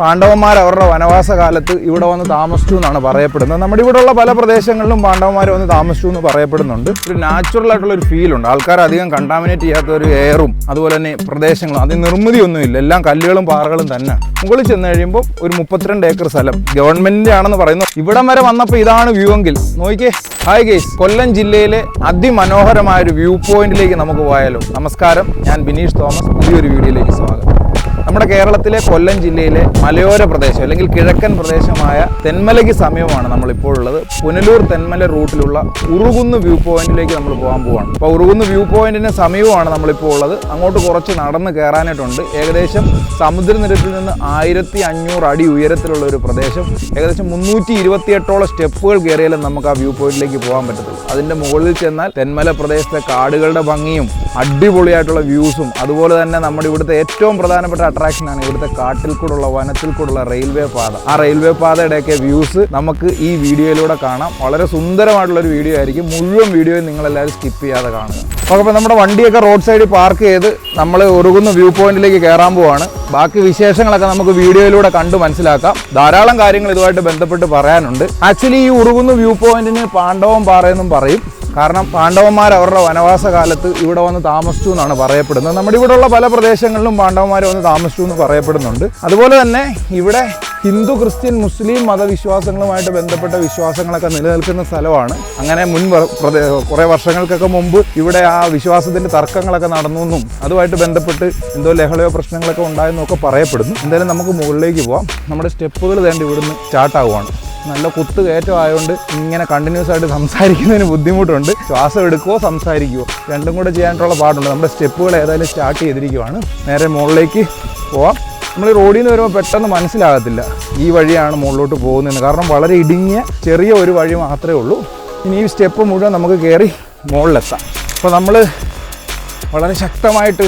പാണ്ഡവന്മാർ അവരുടെ വനവാസ കാലത്ത് ഇവിടെ വന്ന് താമസിച്ചു എന്നാണ് പറയപ്പെടുന്നത്. നമ്മുടെ ഇവിടെയുള്ള പല പ്രദേശങ്ങളിലും പാണ്ഡവന്മാർ വന്ന് താമസിച്ചു എന്ന് പറയപ്പെടുന്നുണ്ട്. ഒരു നാച്ചുറൽ ആയിട്ടുള്ള ഒരു ഫീൽ ഉണ്ട്. ആൾക്കാർ അധികം കണ്ടാമിനേറ്റ് ചെയ്യാത്ത ഒരു എയറും അതുപോലെ തന്നെ പ്രദേശങ്ങളും അതിന് നിർമ്മിതിയൊന്നുമില്ല എല്ലാം കല്ലുകളും പാറകളും തന്നെ. മുകളിൽ ചെന്ന് കഴിയുമ്പോൾ ഒരു മുപ്പത്തിരണ്ട് ഏക്കർ സ്ഥലം ഗവൺമെന്റിന്റെ ആണെന്ന് പറയുന്നു. ഇവിടം വരെ വന്നപ്പോൾ ഇതാണ് വ്യൂ എങ്കിൽ. നോക്കിയേ. ഹായ് ഗേസ് കൊല്ലം ജില്ലയിലെ അതിമനോഹരമായ ഒരു വ്യൂ പോയിന്റിലേക്ക് നമുക്ക് പോയാലോ. നമസ്കാരം. ഞാൻ ബിനീഷ് തോമസ്. പുതിയൊരു വീഡിയോയിലേക്ക് സ്വാഗതം. നമ്മുടെ കേരളത്തിലെ കൊല്ലം ജില്ലയിലെ മലയോര പ്രദേശം അല്ലെങ്കിൽ കിഴക്കൻ പ്രദേശമായ തെന്മലയ്ക്ക് സമീപമാണ് നമ്മൾ ഇപ്പോൾ ഉള്ളത്. പുനലൂർ തെന്മല റൂട്ടിലുള്ള ഉറുകുന്ന് വ്യൂ പോയിന്റിലേക്ക് നമ്മൾ പോകാൻ പോവാണ്. അപ്പോൾ ഉറുകുന്ന് വ്യൂ പോയിന്റിന് സമീപമാണ് നമ്മളിപ്പോൾ ഉള്ളത്. അങ്ങോട്ട് കുറച്ച് നടന്ന് കയറാനായിട്ടുണ്ട്. ഏകദേശം സമുദ്രനിരപ്പിൽ നിന്ന് ആയിരത്തി അഞ്ഞൂറ് അടി ഉയരത്തിലുള്ള ഒരു പ്രദേശം. ഏകദേശം മുന്നൂറ്റി ഇരുപത്തിയെട്ടോളം സ്റ്റെപ്പുകൾ കയറിയാലും നമുക്ക് ആ വ്യൂ പോയിന്റിലേക്ക് പോകാൻ പറ്റത്തുള്ളൂ. അതിന്റെ മുകളിൽ ചെന്നാൽ തെന്മല പ്രദേശത്തെ കാടുകളുടെ ഭംഗിയും അടിപൊളിയായിട്ടുള്ള വ്യൂസും അതുപോലെ തന്നെ നമ്മുടെ ഇവിടുത്തെ ഏറ്റവും പ്രധാനപ്പെട്ട അട്രാക്ഷനാണ് ഇവിടുത്തെ കാട്ടിൽ കൂടെയുള്ള വനത്തിൽ കൂടെയുള്ള റെയിൽവേ പാത. ആ റെയിൽവേ പാതയുടെയൊക്കെ വ്യൂസ് നമുക്ക് ഈ വീഡിയോയിലൂടെ കാണാം. വളരെ സുന്ദരമായിട്ടുള്ള ഒരു വീഡിയോ ആയിരിക്കും. മുഴുവൻ വീഡിയോയും നിങ്ങളെല്ലാവരും സ്കിപ്പ് ചെയ്യാതെ കാണുക. അപ്പോൾ നമ്മുടെ വണ്ടിയൊക്കെ റോഡ് സൈഡിൽ പാർക്ക് ചെയ്ത് നമ്മൾ ഉറുകുന്ന വ്യൂ പോയിന്റിലേക്ക് കയറാൻ പോവാണ്. ബാക്കി വിശേഷങ്ങളൊക്കെ നമുക്ക് വീഡിയോയിലൂടെ കണ്ട് മനസ്സിലാക്കാം. ധാരാളം കാര്യങ്ങൾ ഇതുമായിട്ട് ബന്ധപ്പെട്ട് പറയാനുണ്ട്. ആക്ച്വലി ഈ ഉറുകുന്ന വ്യൂ പോയിന്റിന് പാണ്ഡവം പാറയെന്നും പറയും. കാരണം പാണ്ഡവന്മാർ അവരുടെ വനവാസ കാലത്ത് ഇവിടെ വന്ന് താമസിച്ചു എന്നാണ് പറയപ്പെടുന്നത്. നമ്മുടെ ഇവിടെയുള്ള പല പ്രദേശങ്ങളിലും പാണ്ഡവന്മാർ വന്ന് താമസിച്ചു എന്ന് പറയപ്പെടുന്നുണ്ട്. അതുപോലെ തന്നെ ഇവിടെ ഹിന്ദു ക്രിസ്ത്യൻ മുസ്ലിം മതവിശ്വാസങ്ങളുമായിട്ട് ബന്ധപ്പെട്ട വിശ്വാസങ്ങളൊക്കെ നിലനിൽക്കുന്ന സ്ഥലമാണ്. അങ്ങനെ മുൻ കുറേ വർഷങ്ങൾക്കൊക്കെ മുമ്പ് ഇവിടെ ആ വിശ്വാസത്തിന്റെ തർക്കങ്ങളൊക്കെ നടന്നു എന്നും അതുമായിട്ട് ബന്ധപ്പെട്ട് എന്തോ ലഹളയോ പ്രശ്നങ്ങളൊക്കെ ഉണ്ടായെന്നൊക്കെ പറയപ്പെടുന്നു. എന്തായാലും നമുക്ക് മുകളിലേക്ക് പോവാം. നമ്മുടെ സ്റ്റെപ്പുകൾ തേണ്ടി ഇവിടുന്ന് സ്റ്റാർട്ട് ആവുകയാണ് നല്ല കുത്ത് കയറ്റം ആയതുകൊണ്ട് ഇങ്ങനെ കണ്ടിന്യൂസ് ആയിട്ട് സംസാരിക്കുന്നതിന് ബുദ്ധിമുട്ടുണ്ട്. ശ്വാസം എടുക്കുവോ സംസാരിക്കുവോ? രണ്ടും കൂടെ ചെയ്യാനായിട്ടുള്ള പാടുണ്ട്. നമ്മുടെ സ്റ്റെപ്പുകൾ ഏതായാലും സ്റ്റാർട്ട് ചെയ്തിരിക്കുവാണ്. നേരെ മുകളിലേക്ക് പോവാം. നമ്മൾ ഈ റോഡിൽ നിന്ന് വരുമ്പോൾ പെട്ടെന്ന് മനസ്സിലാകത്തില്ല ഈ വഴിയാണ് മുകളിലോട്ട് പോകുന്നതെന്ന്. കാരണം വളരെ ഇടുങ്ങിയ ചെറിയ ഒരു വഴി മാത്രമേ ഉള്ളൂ. ഇനി ഈ സ്റ്റെപ്പ് മുഴുവൻ നമുക്ക് കയറി മുകളിലെത്താം. അപ്പോൾ നമ്മൾ വളരെ ശക്തമായിട്ട്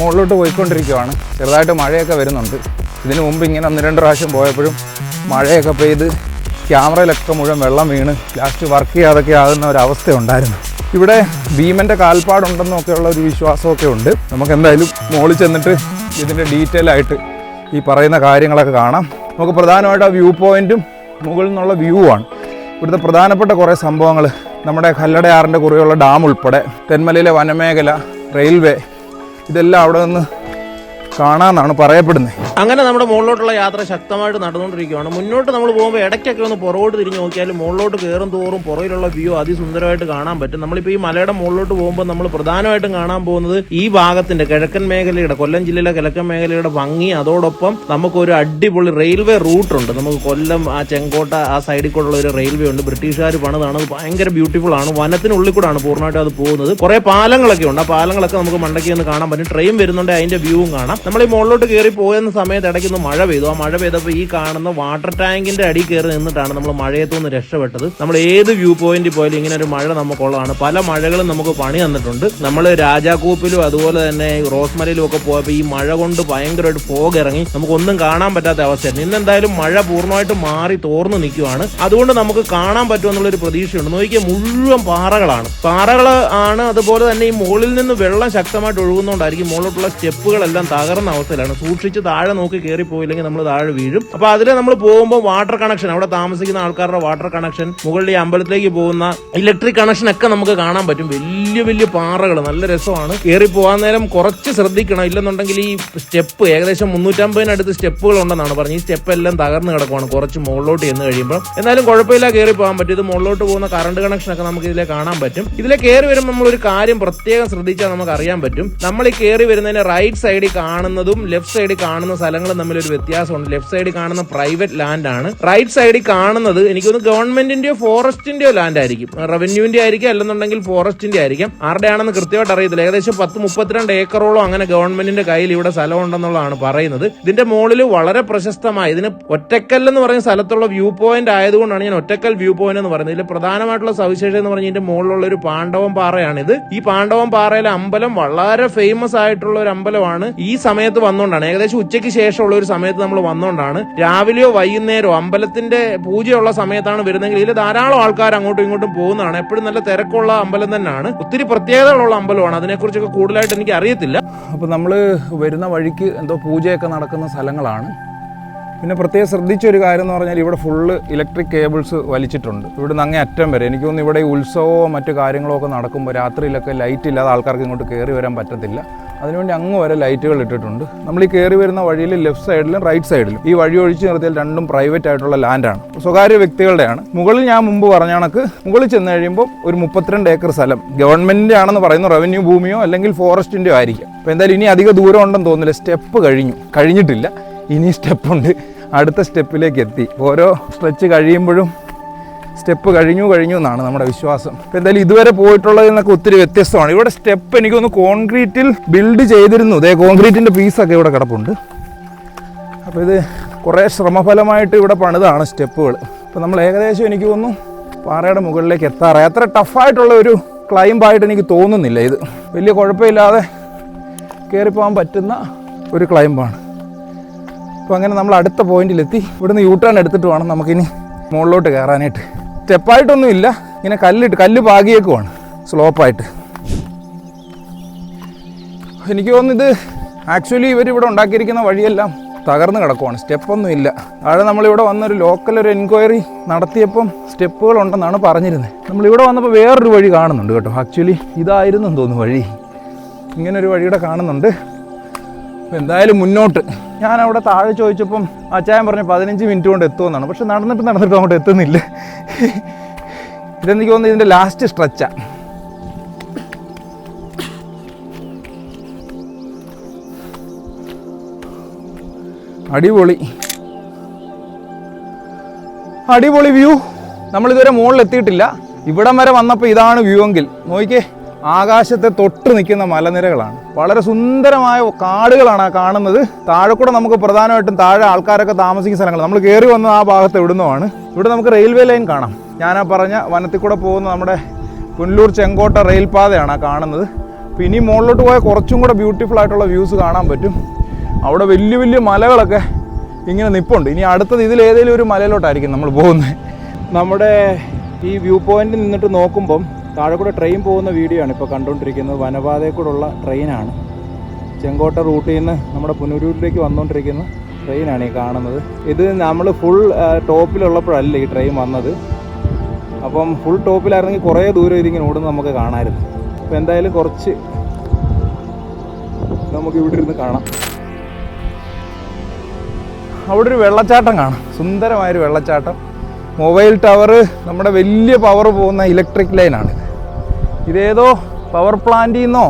മുകളിലോട്ട് പോയിക്കൊണ്ടിരിക്കുകയാണ് ചെറുതായിട്ട് മഴയൊക്കെ വരുന്നുണ്ട്. ഇതിനു മുമ്പ് ഇങ്ങനെ ഒന്ന് രണ്ട് പ്രാവശ്യം പോയപ്പോഴും മഴയൊക്കെ പെയ്ത് ക്യാമറയിലൊക്കെ മുഴുവൻ വെള്ളം വീണ് ലാസ്റ്റ് വർക്ക് ചെയ്യാതൊക്കെ ആകുന്ന ഒരു അവസ്ഥയുണ്ടായിരുന്നു ഇവിടെ ഭീമന്റെ കാൽപ്പാടുണ്ടെന്നൊക്കെയുള്ള ഒരു വിശ്വാസമൊക്കെ ഉണ്ട്. നമുക്ക് എന്തായാലും മുകളിൽ ചെന്നിട്ട് ഇതിന്റെ ഡീറ്റെയിൽ ആയിട്ട് ഈ പറയുന്ന കാര്യങ്ങളൊക്കെ കാണാം. നമുക്ക് പ്രധാനമായിട്ട് ആ വ്യൂ പോയിന്റും മുകളിൽ നിന്നുള്ള വ്യൂ ആണ്. ഇവിടുത്തെ പ്രധാനപ്പെട്ട കുറേ സംഭവങ്ങൾ നമ്മുടെ കല്ലടയാറിന്റെ കുറേയുള്ള ഡാം ഉൾപ്പെടെ തെന്മലയിലെ വനമേഖല റെയിൽവേ ഇതെല്ലാം അവിടെ നിന്ന് കാണാമെന്നാണ് പറയപ്പെടുന്നത്. അങ്ങനെ നമ്മുടെ മുകളിലോട്ടുള്ള യാത്ര ശക്തമായിട്ട് നടന്നുകൊണ്ടിരിക്കുകയാണ്. മുന്നോട്ട് നമ്മൾ പോകുമ്പോൾ ഇടയ്ക്കൊക്കെ ഒന്ന് പുറകോട്ട് തിരിഞ്ഞ് നോക്കിയാൽ മുകളിലോട്ട് കയറും തോറും പുറയിലുള്ള വ്യൂ അതിസുന്ദരമായിട്ട് കാണാൻ പറ്റും. നമ്മളിപ്പോൾ ഈ മലയുടെ മുകളിലോട്ട് പോകുമ്പോൾ നമ്മൾ പ്രധാനമായിട്ടും കാണാൻ പോകുന്നത് ഈ ഭാഗത്തിന്റെ കിഴക്കൻ മേഖലയുടെ കൊല്ലം ജില്ലയിലെ കിഴക്കൻ മേഖലയുടെ ഭംഗി. അതോടൊപ്പം നമുക്കൊരു അടിപൊളി റെയിൽവേ റൂട്ട് ഉണ്ട്. നമുക്ക് കൊല്ലം ആ ചെങ്കോട്ട ആ സൈഡിൽ കൂടെയുള്ള ഒരു റെയിൽവേ ഉണ്ട്. ബ്രിട്ടീഷുകാർ പണിതാണ്. അത് ഭയങ്കര ബ്യൂട്ടിഫുൾ ആണ്. വനത്തിനുള്ളിൽ കൂടാണ് പൂർണമായിട്ട് അത് പോകുന്നത്. കുറെ പാലങ്ങളൊക്കെ ഉണ്ട്. ആ പാലങ്ങളൊക്കെ നമുക്ക് മണ്ടയ്ക്ക് നിന്ന് കാണാൻ പറ്റും. ട്രെയിൻ വരുന്നുണ്ട്. അതിന്റെ വ്യൂവും കാണാം. നമ്മൾ ഈ മുകളിലോട്ട് കയറി പോയെന്ന സമയത്ത് ഇടയ്ക്ക് ഒന്ന് മഴ പെയ്തു. ആ മഴ പെയ്തപ്പോൾ ഈ കാണുന്ന വാട്ടർ ടാങ്കിന്റെ അടി കയറി നിന്നിട്ടാണ് നമ്മൾ മഴയത്തു നിന്ന് രക്ഷപ്പെട്ടത്. നമ്മൾ ഏത് വ്യൂ പോയിന്റിൽ പോയാലും ഇങ്ങനെ ഒരു മഴ നമുക്കുള്ളതാണ്. പല മഴകളും നമുക്ക് പണി തന്നിട്ടുണ്ട്. നമ്മൾ രാജാക്കൂപ്പിലും അതുപോലെ തന്നെ റോസ്മലയിലും ഒക്കെ പോയപ്പോൾ ഈ മഴ കൊണ്ട് ഭയങ്കരമായിട്ട് ഫോഗ് ഇറങ്ങി. നമുക്കൊന്നും കാണാൻ പറ്റാത്ത അവസ്ഥയായിരുന്നു. ഇന്ന് എന്തായാലും മഴ പൂർണമായിട്ട് മാറി തോർന്നു നിൽക്കുവാണ്. അതുകൊണ്ട് നമുക്ക് കാണാൻ പറ്റുമെന്നുള്ളൊരു പ്രതീക്ഷയുണ്ട്. നോക്കിയാൽ മുഴുവൻ പാറകളാണ്. പാറകൾ ആണ്. അതുപോലെ തന്നെ ഈ മുകളിൽ നിന്ന് വെള്ളം ശക്തമായിട്ട് ഒഴുകുന്നതുകൊണ്ടായിരിക്കും മുകളിലോട്ടുള്ള സ്റ്റെപ്പുകളെല്ലാം തകർന്ന അവസ്ഥയിലാണ്. സൂക്ഷിച്ച് താഴെ നോക്കി കയറി പോയില്ലെങ്കിൽ നമ്മൾ താഴെ വീഴും. അപ്പൊ അതിൽ നമ്മൾ പോകുമ്പോൾ വാട്ടർ കണക്ഷൻ അവിടെ താമസിക്കുന്ന ആൾക്കാരുടെ വാട്ടർ കണക്ഷൻ മുകളിൽ ഈ അമ്പലത്തിലേക്ക് പോകുന്ന ഇലക്ട്രിക് കണക്ഷൻ ഒക്കെ നമുക്ക് കാണാൻ പറ്റും. വലിയ വലിയ പാറകൾ നല്ല രസമാണ്. കയറി പോകാൻ നേരം കുറച്ച് ശ്രദ്ധിക്കണം. ഇല്ലെന്നുണ്ടെങ്കിൽ ഈ സ്റ്റെപ്പ് ഏകദേശം മുന്നൂറ്റമ്പതിനടുത്ത് സ്റ്റെപ്പുകൾ ഉണ്ടെന്നാണ് പറഞ്ഞത്. ഈ സ്റ്റെപ്പ് എല്ലാം തകർന്ന് കിടക്കുവാണ് കുറച്ച് മുകളിലോട്ട് ചെന്ന് കഴിയുമ്പോൾ എന്നാലും കുഴപ്പമില്ല കയറി പോകാൻ പറ്റും. ഇത് മുകളിലോട്ട് പോകുന്ന കറണ്ട് കണക്ഷൻ ഒക്കെ നമുക്ക് ഇതിലെ കാണാൻ പറ്റും. ഇതിലെ കയറി വരുമ്പോൾ നമ്മൾ ഒരു കാര്യം പ്രത്യേകം ശ്രദ്ധിച്ചാൽ നമുക്ക് അറിയാൻ പറ്റും. നമ്മൾ ഈ കയറി വരുന്നതിന് റൈറ്റ് സൈഡിൽ കാണുന്നതും ലെഫ്റ്റ് സൈഡിൽ കാണുന്ന സ്ഥലങ്ങളും തമ്മിൽ ഒരു വ്യത്യാസമുണ്ട്. ലെഫ്റ്റ് സൈഡിൽ കാണുന്ന പ്രൈവറ്റ് ലാൻഡ് ആണ്. റൈറ്റ് സൈഡിൽ കാണുന്നത് എനിക്കൊന്ന് ഗവൺമെന്റിന്റെയോ ഫോറസ്റ്റിന്റെയോ ലാൻഡ് ആയിരിക്കും. റവന്യൂവിന്റെ ആയിരിക്കും അല്ലെന്നുണ്ടെങ്കിൽ ഫോറസ്റ്റിന്റെ ആയിരിക്കും. ആരുടെയാണെന്ന് കൃത്യമായിട്ട് അറിയത്തില്ല. ഏകദേശം പത്ത് മുപ്പത്തിരണ്ട് ഏക്കറോളം അങ്ങനെ ഗവൺമെന്റിന്റെ കയ്യിൽ ഇവിടെ സ്ഥലം ഉണ്ടെന്നുള്ളതാണ് പറയുന്നത്. ഇതിന്റെ മുകളിൽ വളരെ പ്രശസ്തമായ ഇതിന് ഒറ്റക്കൽ എന്ന് പറയുന്ന സ്ഥലത്തുള്ള വ്യൂ പോയിന്റ് ആയതുകൊണ്ടാണ് ഞാൻ ഒറ്റക്കൽ വ്യൂ പോയിന്റ് എന്ന് പറയുന്നത്. ഇതിൽ പ്രധാനമായിട്ടുള്ള സവിശേഷത എന്ന് പറഞ്ഞാൽ ഇതിന്റെ മുകളിലുള്ള ഒരു പാണ്ഡവം പാറയാണിത്. ഈ പാണ്ഡവം പാറയിലെ അമ്പലം വളരെ ഫേമസ് ആയിട്ടുള്ള ഒരു അമ്പലമാണ് ഈ സമയത്ത് വന്നുകൊണ്ടാണ്. ഏകദേശം ഉച്ചയ്ക്ക് ശേഷമുള്ള ഒരു സമയത്ത് നമ്മൾ വന്നുകൊണ്ടാണ് രാവിലെയോ വൈകുന്നേരമോ അമ്പലത്തിന്റെ പൂജയുള്ള സമയത്താണ് വരുന്നതെങ്കിൽ ഇതിൽ ധാരാളം ആൾക്കാർ അങ്ങോട്ടും ഇങ്ങോട്ടും പോകുന്നതാണ്. എപ്പോഴും നല്ല തിരക്കുള്ള അമ്പലം തന്നെയാണ്. ഒത്തിരി പ്രത്യേകതകളുള്ള അമ്പലമാണ്. അതിനെക്കുറിച്ചൊക്കെ കൂടുതലായിട്ട് എനിക്ക് അറിയത്തില്ല. അപ്പോൾ നമ്മൾ വരുന്ന വഴിക്ക് എന്തോ പൂജയൊക്കെ നടക്കുന്ന സ്ഥലങ്ങളാണ്. പിന്നെ പ്രത്യേകം ശ്രദ്ധിച്ച ഒരു കാര്യം എന്ന് പറഞ്ഞാൽ ഇവിടെ ഫുള്ള് ഇലക്ട്രിക് കേബിൾസ് വലിച്ചിട്ടുണ്ട്. ഇവിടെ നിന്ന് അങ്ങേ അറ്റം വരെ. എനിക്ക് തോന്നുന്നു ഇവിടെ ഉത്സവമോ മറ്റു കാര്യങ്ങളോ ഒക്കെ നടക്കുമ്പോൾ രാത്രിയിലൊക്കെ ലൈറ്റ് ഇല്ലാതെ ആൾക്കാർക്ക് ഇങ്ങോട്ട് കയറി വരാൻ പറ്റത്തില്ല. അതിനുവേണ്ടി അങ്ങ് വരെ ലൈറ്റുകൾ ഇട്ടിട്ടുണ്ട്. നമ്മൾ ഈ കയറി വരുന്ന വഴിയിൽ ലെഫ്റ്റ് സൈഡിലും റൈറ്റ് സൈഡിലും ഈ വഴി ഒഴിച്ച് നിർത്തിയാൽ രണ്ടും പ്രൈവറ്റ് ആയിട്ടുള്ള ലാൻഡാണ് സ്വകാര്യ വ്യക്തികളുടെയാണ്. മുകളിൽ ഞാൻ മുമ്പ് പറഞ്ഞ കണക്ക് മുകളിൽ ചെന്ന് കഴിയുമ്പോൾ ഒരു മുപ്പത്തിരണ്ട് ഏക്കർ സ്ഥലം ഗവൺമെന്റിന്റെ ആണെന്ന് പറയുന്നു റവന്യൂ ഭൂമിയോ അല്ലെങ്കിൽ ഫോറസ്റ്റിന്റെയോ ആയിരിക്കും. അപ്പോൾ എന്തായാലും ഇനി അധിക ദൂരം ഉണ്ടെന്ന് തോന്നുന്നില്ല. സ്റ്റെപ്പ് കഴിഞ്ഞു. കഴിഞ്ഞിട്ടില്ല. ഇനി സ്റ്റെപ്പുണ്ട് അടുത്ത സ്റ്റെപ്പിലേക്ക് എത്തി. ഓരോ സ്ട്രെച്ച് കഴിയുമ്പോഴും സ്റ്റെപ്പ് കഴിഞ്ഞു കഴിഞ്ഞു എന്നാണ് നമ്മുടെ വിശ്വാസം. ഇപ്പം എന്തായാലും ഇതുവരെ പോയിട്ടുള്ളതിൽ നിന്നൊക്കെ ഒത്തിരി വ്യത്യസ്തമാണ്. ഇവിടെ സ്റ്റെപ്പ് എനിക്കൊന്ന് കോൺക്രീറ്റിൽ ബിൽഡ് ചെയ്തിരുന്നു. ഇതേ കോൺക്രീറ്റിന്റെ പീസൊക്കെ ഇവിടെ കിടപ്പുണ്ട്. അപ്പോൾ ഇത് കുറേ ശ്രമഫലമായിട്ട് ഇവിടെ പണിതാണ് സ്റ്റെപ്പുകൾ. അപ്പോൾ നമ്മൾ ഏകദേശം എനിക്ക് തോന്നുന്നു പാറയുടെ മുകളിലേക്ക് എത്താറായി. അത്ര ടഫായിട്ടുള്ള ഒരു ക്ലൈംബായിട്ട് എനിക്ക് തോന്നുന്നില്ല ഇത്. വലിയ കുഴപ്പമില്ലാതെ കയറിപ്പോകാൻ പറ്റുന്ന ഒരു ക്ലൈംബാണ് അപ്പോൾ അങ്ങനെ നമ്മൾ അടുത്ത പോയിന്റിലെത്തി ഇവിടുന്ന് യൂ ടേൺ എടുത്തിട്ട് വേണം നമുക്കിനി മുകളിലോട്ട് കയറാനായിട്ട് സ്റ്റെപ്പായിട്ടൊന്നും ഇല്ല. ഇങ്ങനെ കല്ലിട്ട് കല്ല് പാകിയേക്കുവാണ്. സ്ലോപ്പായിട്ട്. എനിക്ക് തോന്നുന്നു ഇത് ആക്ച്വലി ഇവർ ഉണ്ടാക്കിയിരിക്കുന്ന വഴിയെല്ലാം തകർന്ന് കിടക്കുവാണ്. സ്റ്റെപ്പൊന്നും ഇല്ല. താഴെ നമ്മളിവിടെ വന്നൊരു ലോക്കൽ ഒരു എൻക്വയറി നടത്തിയപ്പം സ്റ്റെപ്പുകൾ ഉണ്ടെന്നാണ് പറഞ്ഞിരുന്നത് നമ്മളിവിടെ വന്നപ്പോൾ വേറൊരു വഴി കാണുന്നുണ്ട് കേട്ടോ. ആക്ച്വലി ഇതായിരുന്നു തോന്നുന്നു വഴി. ഇങ്ങനൊരു വഴിയുടെ കാണുന്നുണ്ട്. എന്തായാലും മുന്നോട്ട്. ഞാൻ അവിടെ താഴെ ചോദിച്ചപ്പം അച്ചായൻ പറഞ്ഞു പതിനഞ്ച് മിനിറ്റ് കൊണ്ട് എത്തുമെന്നാണ് പക്ഷെ നടന്നിട്ട് നടന്നിട്ട് അങ്ങോട്ട് എത്തുന്നില്ല. ഇതെനിക്ക് തോന്നുന്നു ഇതിന്റെ ലാസ്റ്റ് സ്ട്രെച്ചാണ് അടിപൊളി. അടിപൊളി വ്യൂ നമ്മളിതുവരെ മുകളിൽ എത്തിയിട്ടില്ല. ഇവിടം വരെ വന്നപ്പോൾ ഇതാണ് വ്യൂ എങ്കിൽ. നോക്കിക്കേ ആകാശത്തെ തൊട്ട് നിൽക്കുന്ന മലനിരകളാണ്. വളരെ സുന്ദരമായ കാടുകളാണ് കാണുന്നത്. താഴെ കൂടെ നമുക്ക് പ്രധാനമായിട്ടും താഴെ ആൾക്കാരൊക്കെ താമസിക്കുന്ന സ്ഥലങ്ങൾ. നമ്മൾ കയറി വന്ന ആ ഭാഗത്ത് എവിടുന്നുമാണ് ഇവിടെ നമുക്ക് റെയിൽവേ ലൈൻ കാണാം. ഞാൻ പറഞ്ഞ വനത്തിൽ കൂടെ പോകുന്ന നമ്മുടെ പുനലൂർ ചെങ്കോട്ട റെയിൽ പാതയാണ് ആ കാണുന്നത്. അപ്പോൾ ഇനി മുകളിലോട്ട് പോയാൽ കുറച്ചും കൂടെ ബ്യൂട്ടിഫുൾ ആയിട്ടുള്ള വ്യൂസ് കാണാൻ പറ്റും. അവിടെ വലിയ വലിയ മലകളൊക്കെ ഇങ്ങനെ നിപ്പുണ്ട്. ഇനി അടുത്തത് ഇതിൽ ഏതെങ്കിലും ഒരു മലയിലോട്ടായിരിക്കും നമ്മൾ പോകുന്നത്. നമ്മുടെ ഈ വ്യൂ പോയിന്റിൽ നിന്നിട്ട് നോക്കുമ്പം താഴെ കൂടെ ട്രെയിൻ പോകുന്ന വീഡിയോ ആണ് ഇപ്പോൾ കണ്ടുകൊണ്ടിരിക്കുന്നത്. വനപാതയിൽ കൂടെയുള്ള ട്രെയിനാണ് ചെങ്കോട്ട റൂട്ടിൽ നിന്ന് നമ്മുടെ പുനലൂരിലേക്ക് വന്നുകൊണ്ടിരിക്കുന്ന ട്രെയിനാണ് ഈ കാണുന്നത്. ഇത് നമ്മൾ ഫുൾ ടോപ്പിലുള്ളപ്പോഴല്ല ഈ ട്രെയിൻ വന്നത്. അപ്പം ഫുൾ ടോപ്പിലായിരുന്നെങ്കിൽ കുറേ ദൂരം ഇതിങ്ങനെ ഓടുന്നത് നമുക്ക് കാണാമായിരുന്നു. അപ്പോൾ എന്തായാലും കുറച്ച് നമുക്ക് ഇവിടെ ഇരുന്ന് കാണാം. അവിടെ ഒരു വെള്ളച്ചാട്ടം കാണാം. സുന്ദരമായൊരു വെള്ളച്ചാട്ടം. മൊബൈൽ ടവർ നമ്മുടെ വലിയ പവർ പോകുന്ന ഇലക്ട്രിക് ലൈനാണ് ഇതേതോ പവർ പ്ലാന്റിൽ നിന്നോ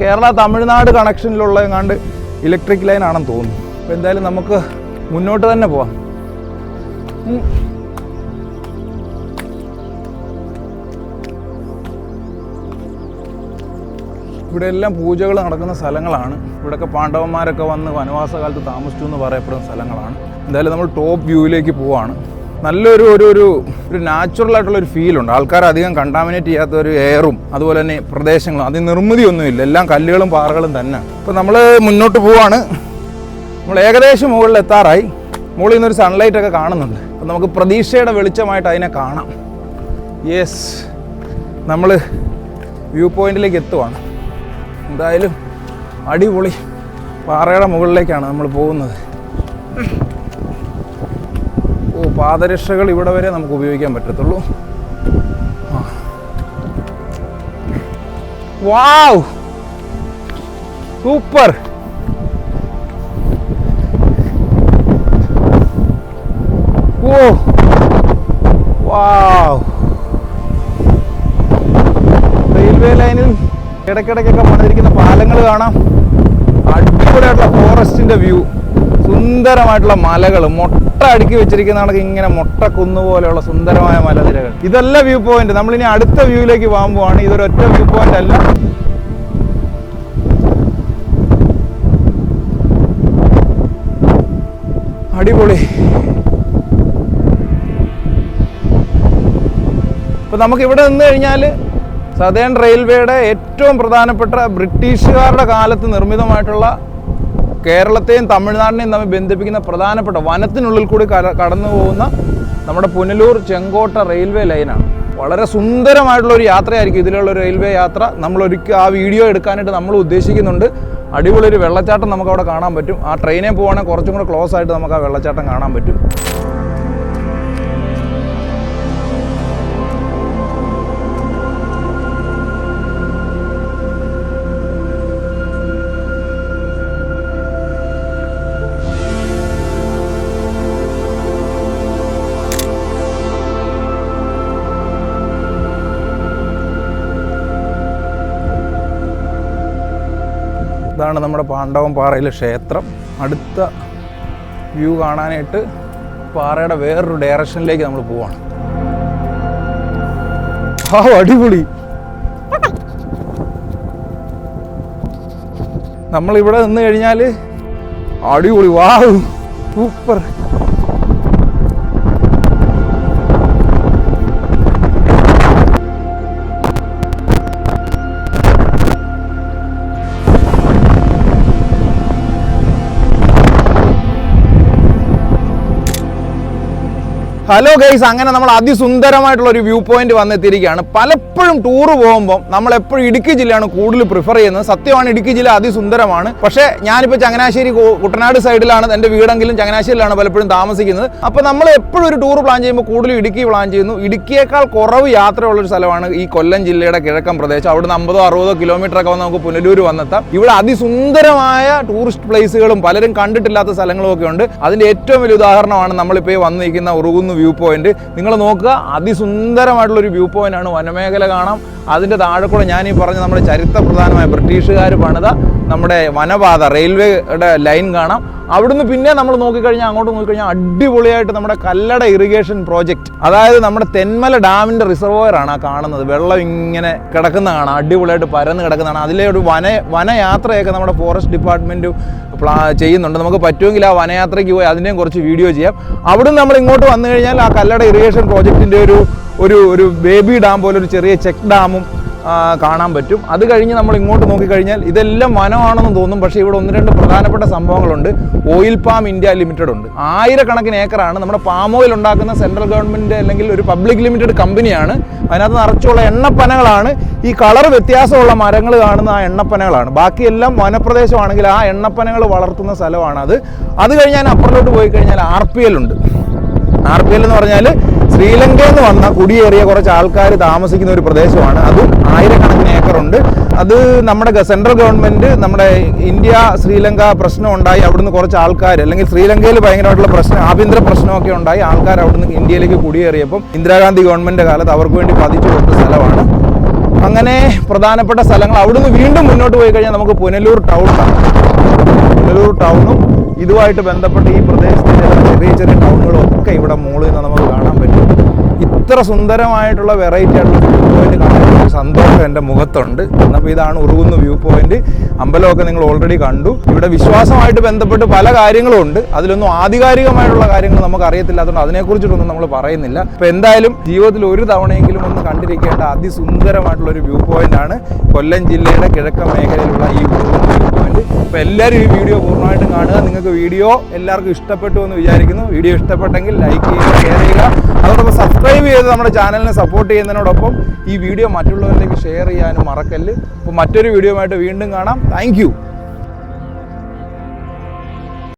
കേരള തമിഴ്നാട് കണക്ഷനിലുള്ള എങ്ങാണ്ട് ഇലക്ട്രിക് ലൈൻ ആണെന്ന് തോന്നുന്നു. അപ്പോൾ എന്തായാലും നമുക്ക് മുന്നോട്ട് തന്നെ പോവാം. ഇവിടെ എല്ലാം പൂജകൾ നടക്കുന്ന സ്ഥലങ്ങളാണ്. ഇവിടെയൊക്കെ പാണ്ഡവന്മാരൊക്കെ വന്ന് വനവാസകാലത്ത് താമസിച്ചു എന്ന് പറയപ്പെടുന്ന സ്ഥലങ്ങളാണ്. എന്തായാലും നമ്മൾ ടോപ്പ് വ്യൂവിലേക്ക് പോവാണ്. നല്ലൊരു ഒരു ഒരു ഒരു നാച്ചുറൽ ആയിട്ടുള്ള ഒരു ഫീലുണ്ട് ആൾക്കാർ അധികം കണ്ടാമിനേറ്റ് ചെയ്യാത്ത ഒരു എയറും അതുപോലെ തന്നെ പ്രദേശങ്ങളും അതിന് നിർമ്മിതിയൊന്നുമില്ല എല്ലാം കല്ലുകളും പാറകളും തന്നെ. അപ്പോൾ നമ്മൾ മുന്നോട്ട് പോവാണ്. നമ്മൾ ഏകദേശം മുകളിൽ എത്താറായി. മുകളിൽ നിന്നൊരു സൺലൈറ്റ് ഒക്കെ കാണുന്നുണ്ട്. അപ്പം നമുക്ക് പ്രതീക്ഷയുടെ വെളിച്ചമായിട്ട് അതിനെ കാണാം. യെസ് നമ്മൾ വ്യൂ പോയിന്റിലേക്ക് എത്തുവാണ്. എന്തായാലും അടിപൊളി പാറയുടെ മുകളിലേക്കാണ് നമ്മൾ പോകുന്നത്. പാദരക്ഷകൾ ഇവിടെ വരെ നമുക്ക് ഉപയോഗിക്കാൻ പറ്റത്തുള്ളൂ. വാവ്! സൂപ്പർ! ഓ! വാവ്! റെയിൽവേ ലൈനിൽ ഇടയ്ക്കിടയ്ക്കൊക്കെ പണിതിരിക്കുന്ന പാലങ്ങൾ കാണാം. അടിപൊളിയായിട്ടുള്ള ഫോറസ്റ്റിന്റെ വ്യൂ. സുന്ദരമായിട്ടുള്ള മലകൾ. മൊട്ട അടുക്കി വെച്ചിരിക്കുന്ന കണക്ക് ഇങ്ങനെ മൊട്ട കുന്നു പോലെയുള്ള സുന്ദരമായ മലനിരകൾ. ഇതല്ല വ്യൂ പോയിന്റ് നമ്മളിനി അടുത്ത വ്യൂയിലേക്ക് പോകാൻ ഇതൊരു ഒറ്റ വ്യൂ പോയിന്റ് അല്ല. അടിപൊളി. ഇപ്പൊ നമുക്ക് ഇവിടെ നിന്ന് കഴിഞ്ഞാൽ സതേൺ റെയിൽവേയുടെ ഏറ്റവും പ്രധാനപ്പെട്ട ബ്രിട്ടീഷുകാരുടെ കാലത്ത് നിർമ്മിതമായിട്ടുള്ള കേരളത്തെയും തമിഴ്നാടിനെയും തമ്മിൽ ബന്ധിപ്പിക്കുന്ന പ്രധാനപ്പെട്ട വനത്തിനുള്ളിൽ കൂടി കടന്നു പോകുന്ന നമ്മുടെ പുനലൂർ ചെങ്കോട്ട റെയിൽവേ ലൈനാണ്. വളരെ സുന്ദരമായിട്ടുള്ള ഒരു യാത്രയായിരിക്കും ഇതിലുള്ള ഒരു റെയിൽവേ യാത്ര. നമ്മൾ ഒരിക്കൽ ആ വീഡിയോ എടുക്കാനായിട്ട് നമ്മൾ ഉദ്ദേശിക്കുന്നുണ്ട്. അടിപൊളി ഒരു വെള്ളച്ചാട്ടം നമുക്ക് അവിടെ കാണാൻ പറ്റും. ആ ട്രെയിനിൽ പോകുകയാണെങ്കിൽ കുറച്ചും കൂടെ ക്ലോസ് ആയിട്ട് നമുക്ക് ആ വെള്ളച്ചാട്ടം കാണാൻ പറ്റും. ഇതാണ് നമ്മുടെ പാണ്ഡവം പാറയിലെ ക്ഷേത്രം. അടുത്ത വ്യൂ കാണാനായിട്ട് പാറയുടെ വേറൊരു ഡയറക്ഷനിലേക്ക് നമ്മൾ പോവാണ്. ആ അടിപൊളി. നമ്മളിവിടെ നിന്ന് കഴിഞ്ഞാൽ അടിപൊളി. വാ സൂപ്പർ. ഹലോ ഗൈസ് അങ്ങനെ നമ്മൾ അതിസുന്ദരമായിട്ടുള്ള ഒരു വ്യൂ പോയിന്റ് വന്നെത്തിയിരിക്കുകയാണ്. പലപ്പോഴും ടൂർ പോകുമ്പോൾ നമ്മൾ എപ്പോഴും ഇടുക്കി ജില്ലയാണ് കൂടുതൽ പ്രിഫർ ചെയ്യുന്നത്. സത്യമാണ് ഇടുക്കി ജില്ല അതിസുന്ദരമാണ്. പക്ഷേ ഞാനിപ്പോൾ ചങ്ങനാശ്ശേരി കുട്ടനാട് സൈഡിലാണ് എന്റെ വീടെങ്കിലും ചങ്ങനാശ്ശേരിയിലാണ് പലപ്പോഴും താമസിക്കുന്നത്. അപ്പോൾ നമ്മൾ എപ്പോഴും ഒരു ടൂർ പ്ലാൻ ചെയ്യുമ്പോൾ കൂടുതൽ ഇടുക്കി പ്ലാൻ ചെയ്യുന്നു. ഇടുക്കിയേക്കാൾ കുറവ് യാത്രയുള്ള ഒരു സ്ഥലമാണ് ഈ കൊല്ലം ജില്ലയുടെ കിഴക്കൻ പ്രദേശം. അവിടുന്ന് അമ്പതോ അറുപതോ കിലോമീറ്റർ ഒക്കെ വന്ന് നമുക്ക് പുനലൂർ വന്നെത്താം. ഇവിടെ അതിസുന്ദരമായ ടൂറിസ്റ്റ് പ്ലേസുകളും പലരും കണ്ടിട്ടില്ലാത്ത സ്ഥലങ്ങളും ഒക്കെ ഉണ്ട്. അതിന്റെ ഏറ്റവും വലിയ ഉദാഹരണമാണ് നമ്മളിപ്പോൾ വന്നിരിക്കുന്ന ഉറുകുന്ന് വ്യൂ പോയിന്റ് നിങ്ങൾ നോക്കുക അതിസുന്ദരമായിട്ടുള്ളൊരു വ്യൂ ആണ് വനമേഖല കാണാം. അതിന്റെ താഴെ കൂടെ ഞാൻ ഈ പറഞ്ഞ നമ്മുടെ ചരിത്ര പ്രധാനമായ ബ്രിട്ടീഷുകാർ പണിത നമ്മുടെ വനപാത റെയിൽവേയുടെ ലൈൻ കാണാം. അവിടുന്ന് പിന്നെ നമ്മൾ നോക്കിക്കഴിഞ്ഞാൽ അങ്ങോട്ട് നോക്കിക്കഴിഞ്ഞാൽ അടിപൊളിയായിട്ട് നമ്മുടെ കല്ലട ഇറിഗേഷൻ പ്രോജക്റ്റ് അതായത് നമ്മുടെ തെന്മല ഡാമിന്റെ റിസർവോയറാണ് ആ കാണുന്നത്. വെള്ളം ഇങ്ങനെ കിടക്കുന്ന കാണാം അടിപൊളിയായിട്ട് പരന്ന് കിടക്കുന്നതാണ്. അതിലെ ഒരു വന വനയാത്രയൊക്കെ നമ്മുടെ ഫോറസ്റ്റ് ഡിപ്പാർട്ട്മെന്റും പ്ലാ ചെയ്യുന്നുണ്ട്. നമുക്ക് പറ്റുമെങ്കിൽ ആ വനയാത്രയ്ക്ക് പോയി അതിന്റെയും കുറച്ച് വീഡിയോ ചെയ്യാം. അവിടുന്ന് നമ്മൾ ഇങ്ങോട്ട് വന്നു കഴിഞ്ഞാൽ ആ കല്ലട ഇറിഗേഷൻ പ്രോജക്റ്റിന്റെ ഒരു ഒരു ഒരു ബേബി ഡാം പോലെ ഒരു ചെറിയ ചെക്ക് ഡാമും കാണാൻ പറ്റും. അത് കഴിഞ്ഞ് നമ്മൾ ഇങ്ങോട്ട് നോക്കിക്കഴിഞ്ഞാൽ ഇതെല്ലാം വനമാണെന്ന് തോന്നും. പക്ഷേ ഇവിടെ ഒന്ന് രണ്ട് പ്രധാനപ്പെട്ട സംഭവങ്ങളുണ്ട്. ഓയിൽ പാം ഇന്ത്യ ലിമിറ്റഡ് ഉണ്ട്. ആയിരക്കണക്കിന് ഏക്കറാണ് നമ്മുടെ പാം ഓയിൽ ഉണ്ടാക്കുന്ന സെൻട്രൽ ഗവൺമെന്റ് അല്ലെങ്കിൽ ഒരു പബ്ലിക് ലിമിറ്റഡ് കമ്പനിയാണ് അതിനകത്ത് നിറച്ചുള്ള എണ്ണപ്പനകളാണ്. ഈ കളർ വ്യത്യാസമുള്ള മരങ്ങൾ കാണുന്ന ആ എണ്ണപ്പനകളാണ്. ബാക്കിയെല്ലാം വനപ്രദേശമാണെങ്കിൽ ആ എണ്ണപ്പനകൾ വളർത്തുന്ന സ്ഥലമാണ് അത്. അത് കഴിഞ്ഞാൽ അപ്പുറത്തോട്ട് പോയി കഴിഞ്ഞാൽ ആർ പി എൽ ഉണ്ട്. ആർ പി എൽ എന്ന് പറഞ്ഞാൽ ശ്രീലങ്കയിൽ നിന്ന് വന്ന കുടിയേറിയ കുറച്ച് ആൾക്കാർ താമസിക്കുന്ന ഒരു പ്രദേശമാണ്. അതും ആയിരക്കണക്കിന് ഏക്കറുണ്ട്. അത് നമ്മുടെ സെൻട്രൽ ഗവൺമെന്റ് നമ്മുടെ ഇന്ത്യ ശ്രീലങ്ക പ്രശ്നം ഉണ്ടായി അവിടുന്ന് കുറച്ച് ആൾക്കാർ അല്ലെങ്കിൽ ശ്രീലങ്കയിൽ ഭയങ്കരമായിട്ടുള്ള പ്രശ്നം ആഭ്യന്തര പ്രശ്നമൊക്കെ ഉണ്ടായി. ആൾക്കാർ അവിടുന്ന് ഇന്ത്യയിലേക്ക് കുടിയേറിയപ്പം ഇന്ദിരാഗാന്ധി ഗവൺമെന്റ് കാലത്ത് അവർക്ക് വേണ്ടി പതിച്ചു കൊടുത്ത സ്ഥലമാണ്. അങ്ങനെ പ്രധാനപ്പെട്ട സ്ഥലങ്ങൾ അവിടുന്ന് വീണ്ടും മുന്നോട്ട് പോയി കഴിഞ്ഞാൽ നമുക്ക് പുനലൂർ ടൗൺ പുനലൂർ ടൗണും ഇതുമായിട്ട് ബന്ധപ്പെട്ട് ഈ പ്രദേശത്തെ ചെറിയ ചെറിയ ടൗണുകളും ഒക്കെ ഇവിടെ മുകളിൽ നിന്ന് നമുക്ക് ഇത്ര സുന്ദരമായിട്ടുള്ള വെറൈറ്റി ആയിട്ടുള്ള വ്യൂ പോയിന്റ് കാണാൻ സന്തോഷം എന്റെ മുഖത്തുണ്ട്. അപ്പോൾ ഇതാണ് ഉറുകുന്ന വ്യൂ പോയിന്റ് അമ്പലമൊക്കെ നിങ്ങൾ ഓൾറെഡി കണ്ടു. ഇവിടെ വിശ്വാസമായിട്ട് ബന്ധപ്പെട്ട് പല കാര്യങ്ങളും ഉണ്ട്. അതിലൊന്നും ആധികാരികമായിട്ടുള്ള കാര്യങ്ങൾ നമുക്ക് അറിയത്തില്ലാത്തതുകൊണ്ട് അതിനെക്കുറിച്ചിട്ടൊന്നും നമ്മൾ പറയുന്നില്ല. അപ്പോൾ എന്തായാലും ജീവിതത്തിൽ ഒരു തവണയെങ്കിലും ഒന്ന് കണ്ടിരിക്കേണ്ട അതിസുന്ദരമായിട്ടുള്ള ഒരു വ്യൂ പോയിന്റ് ആണ് കൊല്ലം ജില്ലയുടെ കിഴക്കൻ മേഖലയിലുള്ള ഈ വ്യൂ അപ്പോൾ എല്ലാവരും ഈ വീഡിയോ പൂർണമായിട്ടും കാണുക. നിങ്ങൾക്ക് വീഡിയോ എല്ലാവർക്കും ഇഷ്ടപ്പെട്ടു എന്ന് വിചാരിക്കുന്നു. വീഡിയോ ഇഷ്ടപ്പെട്ടെങ്കിൽ ലൈക്ക് ചെയ്യുക ഷെയർ ചെയ്യുക. അതോടൊപ്പം സബ്സ്ക്രൈബ് ചെയ്ത് നമ്മുടെ ചാനലിനെ സപ്പോർട്ട് ചെയ്യുന്നതിനോടൊപ്പം ഈ വീഡിയോ മറ്റുള്ളവരിലേക്ക് ഷെയർ ചെയ്യാനും മറക്കല്ല്. അപ്പോൾ മറ്റൊരു വീഡിയോ ആയിട്ട് വീണ്ടും കാണാം. താങ്ക്